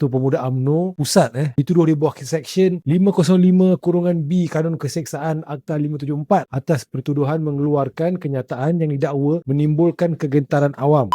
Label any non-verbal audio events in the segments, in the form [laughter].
Ketua Pemuda UMNO Pusat eh dituduh di bawah Seksyen 505 kurungan B Kanun Keseksaan Akta 574 atas pertuduhan mengeluarkan kenyataan yang didakwa menimbulkan kegentaran awam.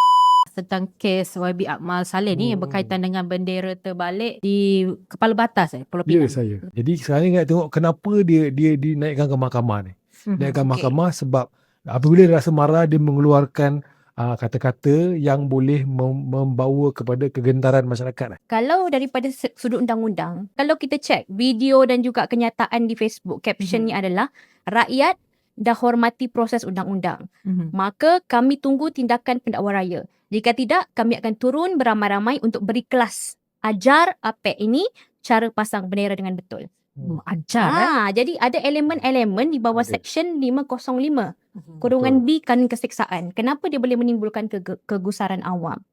tentang kes YB Akmal Saleh ni yang Hmm. berkaitan dengan bendera terbalik di Kepala Batas eh Pulau Ya Pinang. saya. Jadi sekarang ni nak tengok kenapa dia dia dinaikkan ke mahkamah ni. Mhm. Naikkan Okey. mahkamah sebab apabila dia rasa marah dia mengeluarkan uh, kata-kata yang boleh mem- membawa kepada kegentaran masyarakat. Kalau daripada sudut undang-undang, kalau kita cek video dan juga kenyataan di Facebook, captionnya adalah rakyat dah hormati proses undang-undang. Mhm. Maka kami tunggu tindakan pendakwa raya. Jika tidak, kami akan turun beramai-ramai untuk beri kelas. Ajar APEC ini cara pasang bendera dengan betul. Hmm, Ajar eh. Ah, jadi ada elemen-elemen di bawah Ada. Seksyen 505 Mhm. kurungan B kanun keseksaan. Kenapa dia boleh menimbulkan kege- kegusaran awam?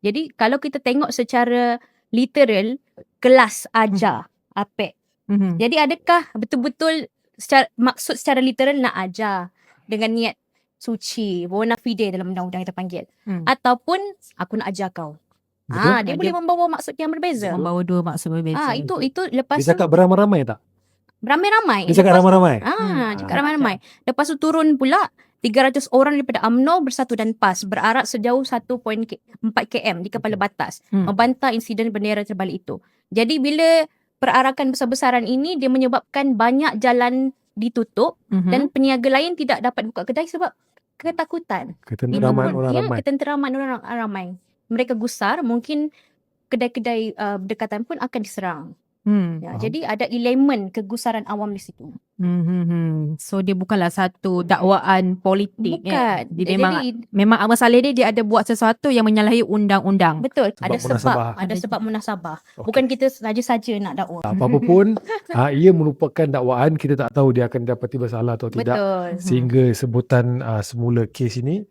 Jadi kalau kita tengok secara literal kelas ajar APEC. Mhm. Jadi adakah betul-betul secara maksud secara literal nak ajar dengan niat suci, bona fide dalam undang-undang kita panggil Hmm. ataupun aku nak ajar kau. Betul? Ah, dia Ah, boleh dia- membawa maksud yang berbeza. Membawa dua maksud berbeza. Ah, itu itu lepas Dia tu cakap beramai-ramai tak? beramai-ramai. Dia cakap Lepas- ramai-ramai. Ah, Hmm. cakap ramai-ramai. Lepas tu turun pula 300 orang daripada UMNO bersatu dan PAS berarak sejauh 1.4 km di kepala batas Hmm. membantah insiden bendera terbalik itu. Jadi bila perarakan besar-besaran ini dia menyebabkan banyak jalan ditutup Mhm. dan peniaga lain tidak dapat buka kedai sebab ketakutan. Ketenteraman Itu pun, orang ya, ramai. ketenteraman orang ramai. Mereka gusar mungkin kedai-kedai uh, berdekatan pun akan diserang. Hmm. Ya, Faham. jadi ada elemen kegusaran awam di situ. Hmm, hmm, hmm. So dia bukanlah satu dakwaan politik. Bukan. Eh. Dia memang Jadi memang Ahmad Saleh ni dia ada buat sesuatu yang menyalahi undang-undang. Betul. Sebab ada sebab, munasabah. ada Ada- sebab munasabah. Okey. Bukan kita saja-saja nak dakwa. Apa-apa pun, uh, [laughs] ia merupakan dakwaan. Kita tak tahu dia akan dapati bersalah atau tidak. Betul. Sehingga sebutan uh, semula kes ini